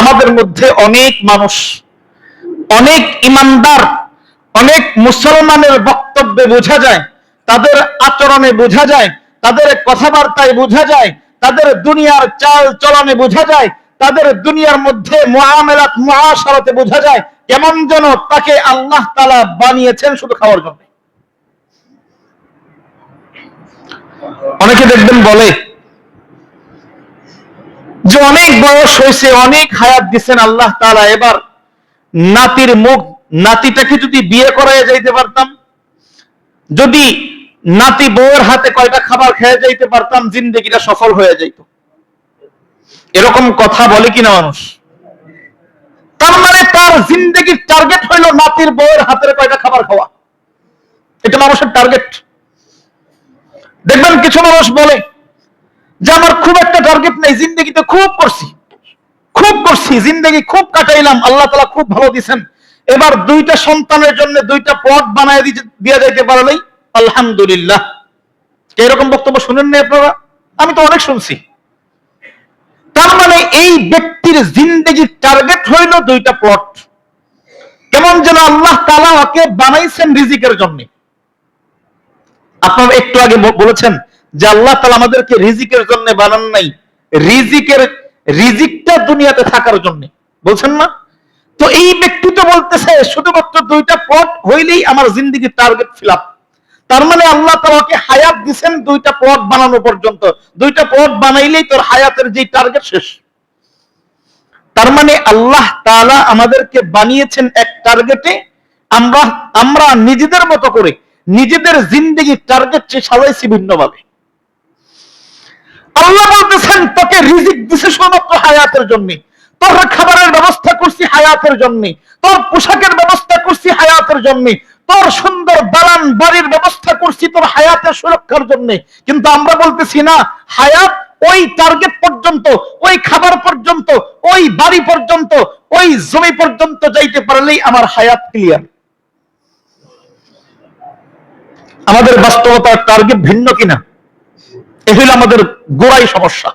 আমাদের মধ্যে অনেক মানুষ, অনেক ইমানদার, অনেক মুসলমানের বক্তব্যে বোঝা যায়, তাদের আচরণে বোঝা যায়, তাদের কথাবার্তায় বোঝা যায়, তাদের দুনিয়ার চাল চলনে বোঝা যায়, তাদের দুনিয়ার মধ্যে মহামেলাত মহাসারতে বোঝা যায়, কেমন যেন তাকে আল্লাহ তালা বানিয়েছেন শুধু খাওয়ার জন্য। অনেকে দেখবেন বলে যে অনেক বয়স হয়েছে, অনেক হায়াত দিচ্ছেন আল্লাহ তাআলা, এবার নাতির মুখ, নাতিটাকে যদি বিয়ে করায় যাইতে পারতাম, যদি নাতি বউয়ের হাতে কয়টা খাবার খেয়ে যাইতে পারতাম, জিন্দগিটা সফল হয়ে যাইত। এরকম কথা বলে কিনা মানুষ? তার মানে তার জিন্দগির টার্গেট হইল নাতির বউয়ের হাতের কয়টা খাবার খাওয়া। এটা মানুষের টার্গেট দেখবেন কিছু মানুষ বলে যে আমার খুব একটা টার্গেট নেই, জিন্দগিতে খুব করছি। খুব করছি, জিন্দগি খুব কাটাইলাম, আল্লাহ তালা খুব ভালো দিছেন। এবার দুইটা সন্তানের জন্য দুইটা প্লট বানায় দিয়ে যাইতে পারলেই আলহামদুলিল্লাহ। এরকম বক্তব্য শুনেন না আপনারা? আমি তো অনেক শুনছি। তার মানে এই ব্যক্তির জিন্দগির টার্গেট হইল দুইটা প্লট কেমন যেন আল্লাহ তালা ওকে বানাইছেন রিজিকের জন্য। আপনারা একটু আগে বলেছেন যে আল্লাহ তালা আমাদেরকে রিজিকের জন্য বানান নাই। রিজিকের, রিজিকটা দুনিয়াতে থাকার জন্য। বলছেন না? তো এই ব্যক্তি তো বলতেছে, শুধুমাত্র দুইটা পথ হইলেই আমার জিন্দিগির টার্গেট ফিল তার মানে আল্লাহ তালাকে হায়াত দিছেন দুইটা পথ বানানো পর্যন্ত। দুইটা পথ বানাইলেই তোর হায়াতের যে টার্গেট শেষ। তার মানে আল্লাহ তাআলা আমাদেরকে বানিয়েছেন এক টার্গেটে আমরা আমরা নিজেদের মতো করে নিজেদের জিন্দগির টার্গেট চেয়ে সাজাইছি ভিন্নভাবে। আল্লাহ বলতেছেন, তোকে রিজিক দিছে শুধুমাত্র হায়াতের জন্য। তোর খাবারের ব্যবস্থা করছি হায়াতের জন্য। তোর পোশাকের ব্যবস্থা করছি হায়াতের জন্য। তোর সুন্দর দালান বাড়ির ব্যবস্থা করছি তোর হায়াতের সুরক্ষার জন্য। কিন্তু আমরা বলতেছি না, হায়াত ওই টার্গেট পর্যন্ত, ওই খাবার পর্যন্ত, ওই বাড়ি পর্যন্ত, ওই জমি পর্যন্ত যাইতে পারলেই আমার হায়াত ক্লিয়ার আমাদের বাস্তবতার টার্গেট ভিন্ন কিনা? এ হইল আমাদের গোড়াই সমস্যা।